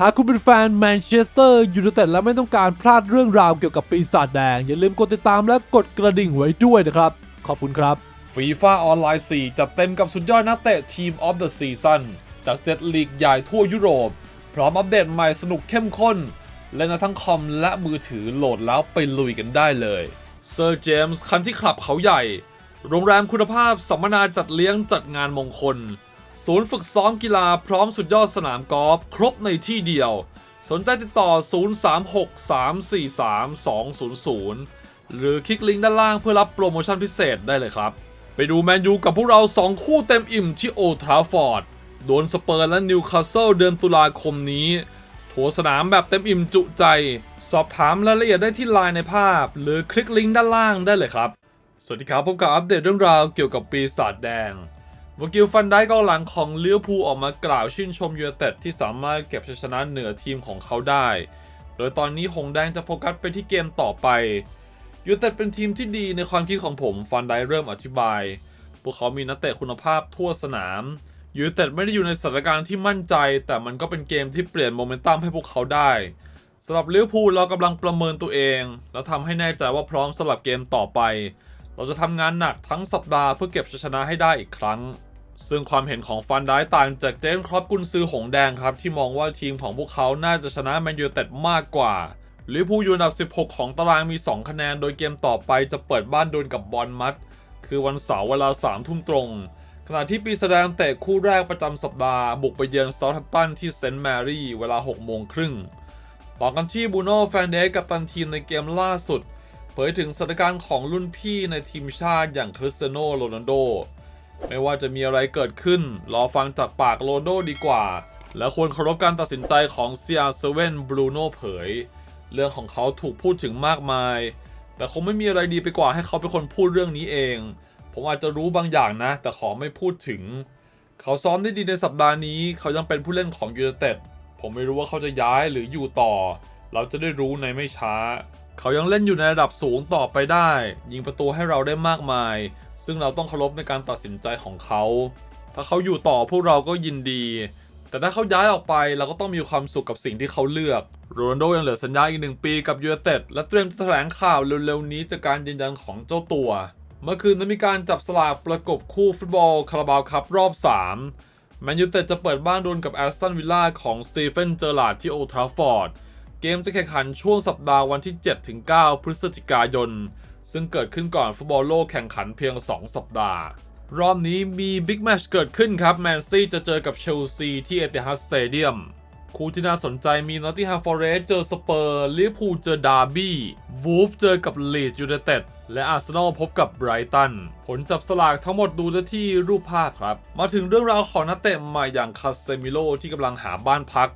หากคุณเป็นแฟนแมนเชสเตอร์ยูไนเต็ดและไม่ต้องการพลาดเรื่องราวเกี่ยวกับปีศาจแดง อย่าลืมกดติดตามและกดกระดิ่งไว้ด้วยนะครับ ขอบคุณครับฟีฟ่าออนไลน์ 4 จัดเต็มกับสุดยอดนักเตะทีมออฟเดอะซีซั่นจากเจ็ดลีกใหญ่ทั่วยุโรป พร้อมอัปเดตใหม่สนุกเข้มข้น และในทั้งคอมและมือถือโหลดแล้วไปลุยกันได้เลยเซอร์เจมส์คันที่คลับเขาใหญ่ โรงแรมคุณภาพสัมมนาจัดเลี้ยงจัดงานมงคล ศูนย์ฝึกซ้อมกีฬาพร้อมสุดยอดสนามกอล์ฟครบในที่เดียว สนใจติดต่อ 036-343-200 หรือคลิกลิงก์ด้านล่างเพื่อรับโปรโมชั่นพิเศษได้เลยครับ ไปดูแมนยูกับพวกเรา 2 คู่เต็มอิ่มที่โอทราฟอร์ด โดนสเปอร์และนิวคาสเซิลเดือนตุลาคมนี้ทัวสนามแบบเต็มอิ่มจุใจ สอบถามรายละเอียดได้ที่ไลน์ในภาพ หรือคลิกลิงก์ด้านล่างได้เลยครับ สวัสดีครับพบกับอัปเดตเรื่องราวเกี่ยวกับปีศาจแดง วกิลฟันได้กองหลังของเลี้ยวภูออกมากล่าวชื่นชมยูไนเต็ดที่สามารถเก็บชัยชนะเหนือทีมของเขาได้ โดยตอนนี้หงแดงจะโฟกัสไปที่เกมต่อไปยูไนเต็ดเป็นทีมที่ดีในความคิดของผมฟันได้เริ่มอธิบาย พวกเขามีนักเตะคุณภาพทั่วสนามยูไนเต็ดไม่ได้อยู่ในสถานการณ์ที่มั่นใจ แต่มันก็เป็นเกมที่เปลี่ยนโมเมนตัมให้พวกเขาได้สำหรับลิเวอร์พูลเรากำลังประเมินตัวเอง และทำให้แน่ใจว่าพร้อมสำหรับเกมต่อไป เราจะทำงานหนักทั้งสัปดาห์เพื่อเก็บชัยชนะให้ได้อีกครั้ง ซึ่งความเห็นของฟันได้ต่างจากเจนครอปกุนซือหงแดงครับ ที่มองว่าทีมของพวกเขาน่าจะชนะแมนยูเต็ดมากกว่าลิเวอร์พูลอยู่อันดับ 16 ของตารางมี 2 คะแนน โดยเกมต่อไปจะเปิดบ้านโดนกับบอลมัด คือวันเสาร์เวลา 3 ทุ่มตรง ขณะที่ปีแสดงเตะคู่แรกประจำสัปดาห์ บุกไปเยือนเซาท์แฮมป์ตันที่เซนต์แมรี่เวลา 6 โมงครึ่ง ต่อกันที่บูโน่แฟนเดสกับตันทีมในเกมล่าสุด เผยถึงสถานการณ์ของรุ่นพี่ในทีมชาติอย่างคริสเตียโนโรนัลโด ไม่ว่าจะมีอะไรเกิดขึ้น รอฟังจากปากโรนลโดดีกว่า และควรเคารพการตัดสินใจของเซียเซเว่นบรูโน่เผย เรื่องของเขาถูกพูดถึงมากมาย แต่คงไม่มีอะไรดีไปกว่าให้เขาเป็นคนพูดเรื่องนี้เอง ผมอาจจะรู้บางอย่างนะ แต่ขอไม่พูดถึง เขาซ้อมได้ดีในสัปดาห์นี้ เขายังเป็นผู้เล่นของยูไนเต็ดผมไม่รู้ว่าเขาจะย้ายหรืออยู่ต่อ เราจะได้รู้ในไม่ช้า เขายังเล่นอยู่ในระดับสูงต่อไปได้ ยิงประตูให้เราได้มากมาย ซึ่งเราต้องเคารพในการตัดสินใจของเขา ถ้าเขาอยู่ต่อพวกเราก็ยินดี แต่ถ้าเขาย้ายออกไปเราก็ต้องมีความสุขกับสิ่งที่เขาเลือก โรนัลโดยังเหลือสัญญาอีกหนึ่งปีกับยูไนเต็ดและเตรียมจะแถลงข่าวเร็วๆนี้จากการยืนยันของเจ้าตัว เมื่อคืนนั้นมีการจับสลากประกบคู่ฟุตบอลคาราบาวคัพรอบ 3 แมนยูเต็ดจะเปิดบ้านดวลกับแอสตันวิลล่าของสตีเฟน เจอร์ลาดที่โอทราฟฟอร์ด เกมจะแข่งขันช่วงสัปดาห์วันที่ 7-9 พฤศจิกายน ซึ่งเกิดขึ้นก่อนฟุตบอลโลกแข่งขันเพียง 2 สัปดาห์ รอบนี้มีบิ๊กแมชเกิดขึ้นครับ แมนซีจะเจอกับเชลซีที่เอติฮัดสเตเดียมคู่ที่น่าสนใจมีนอตติงแฮมฟอร์เรสเจอสเปอร์ลิเวอร์พูลเจอดาร์บี้วูฟเจอกับลีดยูไนเต็ดและอาร์เซนอลพบกับไบรตัน ผลจับสลากทั้งหมดดูได้ที่รูปภาพครับ มาถึงเรื่องราวของนักเตะใหม่อย่างคาเซมิโลที่กำลังหาบ้านพัก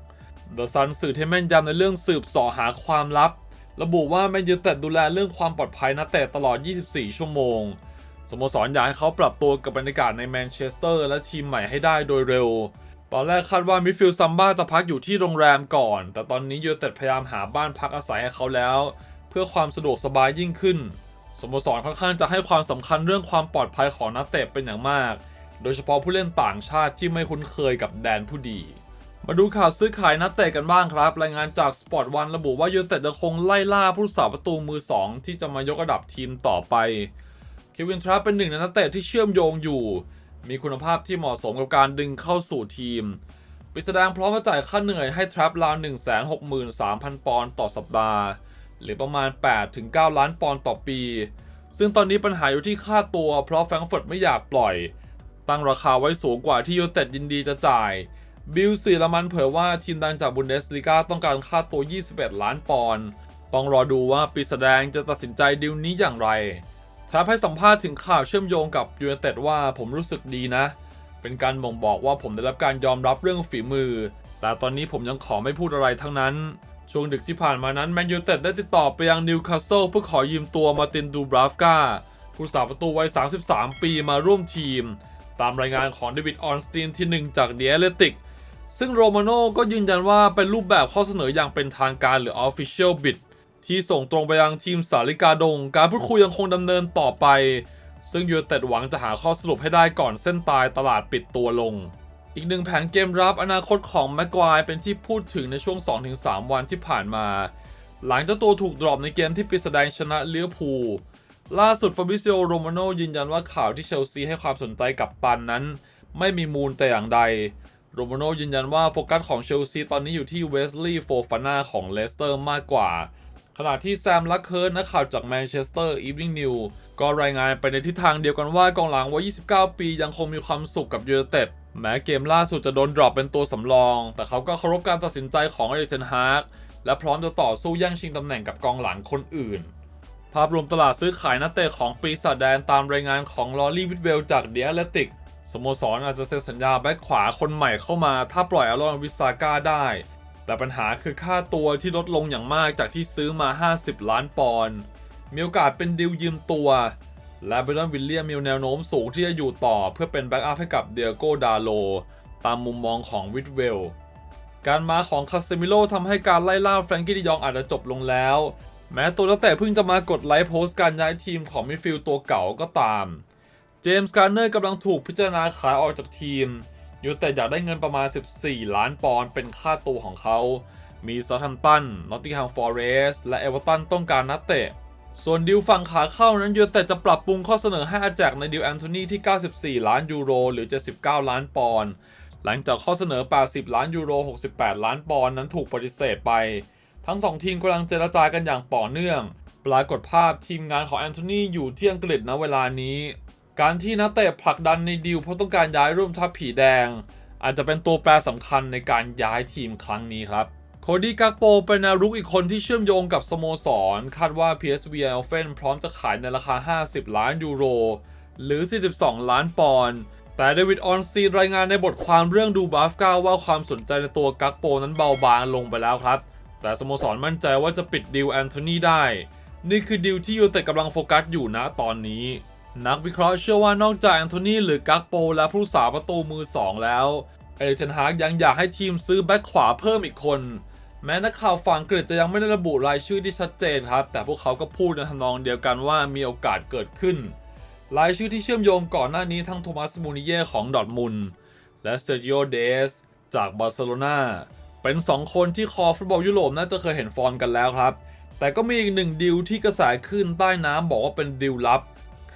เดอะซันสื่อที่แม่นยำในเรื่องสืบเสอหาความลับ ระบุว่าแมนยูเต็ดดูแลเรื่องความปลอดภัยนักเตะตลอด 24 ชั่วโมง สโมสรอยากให้เขาปรับตัวกับบรรยากาศในแมนเชสเตอร์และทีมใหม่ให้ได้โดยเร็ว ตอนแรกคาดว่ามิฟิลด์ซัมบ้าจะพักอยู่ที่โรงแรมก่อน แต่ตอนนี้ยูเต็ดพยายามหาบ้านพักอาศัยให้เขาแล้ว เพื่อความสะดวกสบายยิ่งขึ้น สโมสรค่อนข้างจะให้ความสำคัญเรื่องความปลอดภัยของนักเตะเป็นอย่างมาก โดยเฉพาะผู้เล่นต่างชาติที่ไม่คุ้นเคยกับแดนผู้ดี มาดูข่าวซื้อขายนักเตะกันบ้างครับ รายงานจาก Sport One ระบุว่ายูเต็ดจะคงไล่ล่าผู้สาประตูมือ 2 ที่จะมายกระดับทีมต่อไปเควินทรัพเป็นหนึ่งในนักเตะที่เชื่อมโยงอยู่ มีคุณภาพที่เหมาะสมกับการดึงเข้าสู่ทีมปิแสดงพร้อมจะจ่ายค่าเหนื่อยให้ทรัพราว 163,000 ปอนด์ต่อสัปดาห์ หรือประมาณ 8-9 ล้านปอนด์ต่อปี ซึ่งตอนนี้ปัญหาอยู่ที่ค่าตัวเพราะแฟรงก์เฟิร์ตไม่อยากปล่อย ตั้งราคาไว้สูงกว่าที่ยูเต็ดยินดีจะจ่าย บิลซีละมันเผยว่าทีมดังจากบุนเดสลีกาต้องการค่าตัว 21 ล้านปอนด์ต้องรอดูว่าปีแสดงจะตัดสินใจดีลนี้อย่างไรทรัพให้สัมภาษณ์ถึงข่าวเชื่อมโยงกับยูไนเต็ดว่าผมรู้สึกดีนะ เป็นการบ่งบอกว่าผมได้รับการยอมรับเรื่องฝีมือ แต่ตอนนี้ผมยังขอไม่พูดอะไรทั้งนั้น ช่วงดึกที่ผ่านมานั้นแมนยูเต็ดได้ติดต่อไปยังนิวคาสเซิลเพื่อขอยืมตัวมาตินดูบราฟกาผู้สาประตูวัย 33 ปีมาร่วมทีม ตามรายงานของเดวิดออนสตีนที่ 1 จากเดียเลติก ซึ่งโรมาโน่ก็ยืนยันว่าเป็นรูปแบบข้อเสนออย่างเป็นทางการหรือ Official Bid ที่ส่งตรงไปยังทีมสาลิกาดง การพูดคุยยังคงดำเนินต่อไป ซึ่งยูเต็ดหวังจะหาข้อสรุปให้ได้ก่อนเส้นตายตลาดปิดตัวลง อีกหนึ่งแผนเกมรับอนาคตของแม็กควายเป็นที่พูดถึงในช่วง 2-3 วันที่ผ่านมา หลังเจ้าตัวถูกดรอปในเกมที่ปิดแสดงชนะเลี้ยวพูลล่าสุดฟาบิซิโอโรมาโนยืนยันว่าข่าวที่เชลซีให้ความสนใจกับตันนั้น ไม่มีมูลแต่อย่างใด โรมาโนยืนยันว่าโฟกัสของเชลซีตอนนี้อยู่ที่เวสลีย์โฟฟาน่าของเลสเตอร์มากกว่า ขณะที่แซมลักเคิร์นักข่าวจากแมนเชสเตอร์อีฟ n ิงนิวก็รายงานไปในทิศทางเดียวกันว่ากองหลังวัย 29 ปียังคงมีความสุขกับยู i นเต็ดแม้เกมล่าสุดจะโดนดรอปเป็นตัวสำรอง แต่เขาก็เคารพการตัดสินใจของเอเทนฮาร์กและพร้อมจะต่อสู้แย่งชิงตำแหน่งกับกองหลังคนอื่น ภาพรวมตลาดซื้อขายนักเตะของปีศาจแดนตามรายงานของลอรี่วิดเวลจากเดียเลติก สโมสรอาจจะเซ็นสัญญาแบ็คขวาคนใหม่เข้ามา ถ้าปล่อยอารอนวิสาก้าได้ แต่ปัญหาคือค่าตัวที่ลดลงอย่างมากจากที่ซื้อมา 50 ล้านปอนด์มีโอกาสเป็นดิวยืมตัวและเบรนดอนวิลเลียมมีแนวโน้มสูงที่จะอยู่ต่อเพื่อเป็นแบ็กอัพให้กับเดียโกดาโล ตามมุมมองของวิดเวล การมาของคาเซมิโลทำให้การไล่ล่าแฟรงกี้ดิยองอาจจะจบลงแล้ว แม้ตัวนักเตะเพิ่งจะมากดไลค์โพสต์การย้ายทีมของมิดฟิลด์ตัวเก่าก็ตาม เจมส์การ์เนอร์กำลังถูกพิจารณาขายออกจากทีม ยูแต่อยากได้เงินประมาณ 14 ล้านปอนด์เป็นค่าตัวของเขา มีซาทัมตันนอตติงแฮมฟอร์เรสต์และเอเวอร์ตันต้องการนักเตะ ส่วนดิวฝั่งขาเข้านั้นยูแต่จะปรับปรุงข้อเสนอให้อาแจกในดิวแอนโทนีที่ 94 ล้านยูโรหรือ 79 ล้านปอนด์ หลังจากข้อเสนอ 80 ล้านยูโร 68 ล้านปอนด์นั้นถูกปฏิเสธไป ทั้งสองทีมกำลังเจรจากันอย่างต่อเนื่อง ปรากฏภาพทีมงานของแอนโทนีอยู่ที่อังกฤษณเวลานี้ การที่นักเตะผลักดันในดิวเพราะต้องการย้ายร่วมทัพผีแดง อาจจะเป็นตัวแปรสำคัญในการย้ายทีมครั้งนี้ครับโคดี้กักโปเป็นนวรุกอีกคนที่เชื่อมโยงกับสโมสร คาดว่า PSV e i n d h o v e n พร้อมจะขายในราคา 50 ล้านยูโร หรือ 42 ล้านปอนด์แต่เดวิดออนสตีรายงานในบทความเรื่องดูบัฟก้าว่าความสนใจในตัวกักโปนั้นเบาบางลงไปแล้วครับ แต่สโมสรมั่นใจว่าจะปิดดิวแอนโทนีได้ นี่คือดิวที่ยูเต็ดกำลังโฟกัสอยู่นะตอนนี้ นักวิเคราะห์เชื่อว่านอกจากแอนโทนีหรือกักโป และผู้สาประตูมือ 2 แล้วเอริกเทนฮากยังอยากให้ทีมซื้อแบ็คขวาเพิ่มอีกคน แม้นักข่าวฝั่งอังกฤษจะยังไม่ได้ระบุรายชื่อที่ชัดเจนครับ แต่พวกเขาก็พูดในทำนองเดียวกันว่ามีโอกาสเกิดขึ้น รายชื่อที่เชื่อมโยงก่อนหน้านี้ทั้งโทมัสมูนิเย่ของดอทมุนและสเตจิโอเดสจากบาร์เซโลนาเป็น 2 คนที่คอฟุตบอลยุโรปน่าจะเคยเห็นฟอร์มกันแล้วครับ แต่ก็มีอีกหนึ่งดิวที่กระแสขึ้นใต้น้ำบอกว่าเป็นดิวลับ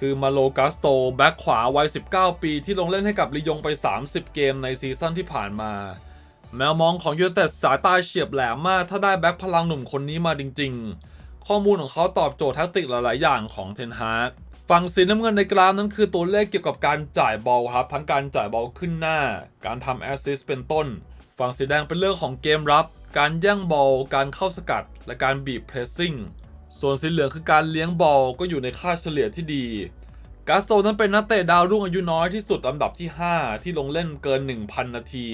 คือมาโลกัสโตแบ็คขวาวัย 19 ปี ที่ลงเล่นให้กับลียงไป 30 เกมในซีซั่นที่ผ่านมา แมวมองของยูเต็ดสายตาเฉียบแหลมมาก ถ้าได้แบ็คพลังหนุ่มคนนี้มาจริง ๆ ข้อมูลของเขาตอบโจทย์แทคติกหลาย ๆ อย่างของเทนฮากฝั่งสีน้ำเงินในกราฟนั้นคือตัวเลขเกี่ยวกับการจ่ายบอลครับ ทั้งการจ่ายบอลขึ้นหน้า การทำแอสซิสต์เป็นต้น ฝั่งสีแดงเป็นเรื่องของเกมรับ การแย่งบอลการเข้าสกัด และการบีบเพรสซิ่ง ส่วนสีเหลืองคือการเลี้ยงบอลก็อยู่ในค่าเฉลี่ยที่ดี กาสโตนั้นเป็นนักเตะดาวรุ่งอายุน้อยที่สุดลำดับที่ 5 ที่ลงเล่นเกิน 1,000 นาที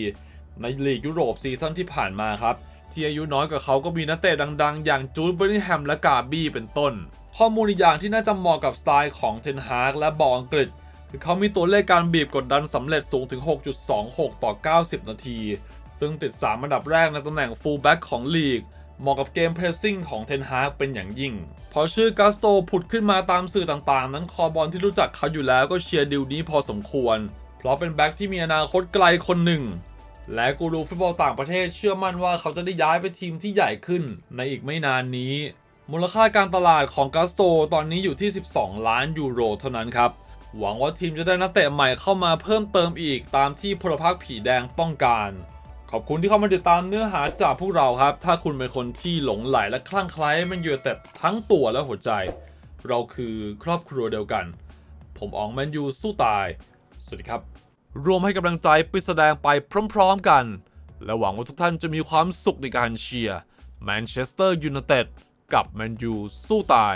ในลีกยุโรปซีซั่นที่ผ่านมาครับ ที่อายุน้อยกว่าเขาก็มีนักเตะดังๆ อย่างจูดเบอร์นิแฮมและกาบี้เป็นต้น ข้อมูลอีกอย่างที่น่าจะเหมาะกับสไตล์ของเทนฮากและบอลอังกฤษคือเขามีตัวเลขการบีบกดดันสำเร็จสูงถึง 6.26 ต่อ 90 นาที ซึ่งติด 3 อันดับแรกในตำแหน่งฟูลแบ็กของลีก เหมาะกับเกมเพรสซิ่งของเทนฮากเป็นอย่างยิ่ง พอชื่อกัสโตผุดขึ้นมาตามสื่อต่างๆ นั้นคอบอลที่รู้จักเขาอยู่แล้วก็เชียร์ดิวนี้พอสมควร เพราะเป็นแบ็กที่มีอนาคตไกลคนหนึ่ง และกูรูฟุตบอลต่างประเทศเชื่อมั่นว่าเขาจะได้ย้ายไปทีมที่ใหญ่ขึ้นในอีกไม่นานนี้ มูลค่าการตลาดของกัสโตตอนนี้อยู่ที่ 12 ล้านยูโรเท่านั้นครับ หวังว่าทีมจะได้นักเตะใหม่เข้ามาเพิ่มเติมอีกตามที่พลพรรคผีแดงต้องการ ขอบคุณที่เข้ามาติดตามเนื้อหาจากพวกเราครับ ถ้าคุณเป็นคนที่หลงไหลและคลั่งไคล้แมันยูไนเต็ดทั้งตัวและหัวใจ เราคือครอบครัวเดียวกัน ผมอองแมนยูสู้ตาย สวัสดีครับ รวมให้กำลังใจไปแสดงไปพร้อมๆกัน และหวังว่าทุกท่านจะมีความสุขในการเชียร์แมนเชสเตอร์ยูไนเต็ดกับแมนยูสู้ตาย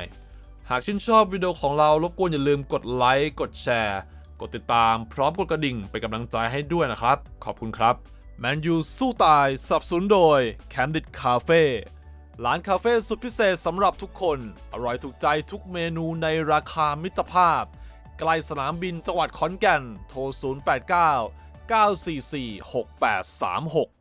หากชื่นชอบวิดีโอของเรารบกวนอย่าลืมกดไลค์กดแชร์ กดติดตามพร้อมกดกระดิ่งเป็นกำลังใจให้ด้วยนะครับ ขอบคุณครับ แมนยูสู้ตายสับสนุนโดย Candid Cafe ร้านคาเฟ่สุดพิเศษสำหรับทุกคน อร่อยถูกใจทุกเมนูในราคามิตรภาพใกล้สนามบินจังหวัดขอนแก่น โทร 089 944 6836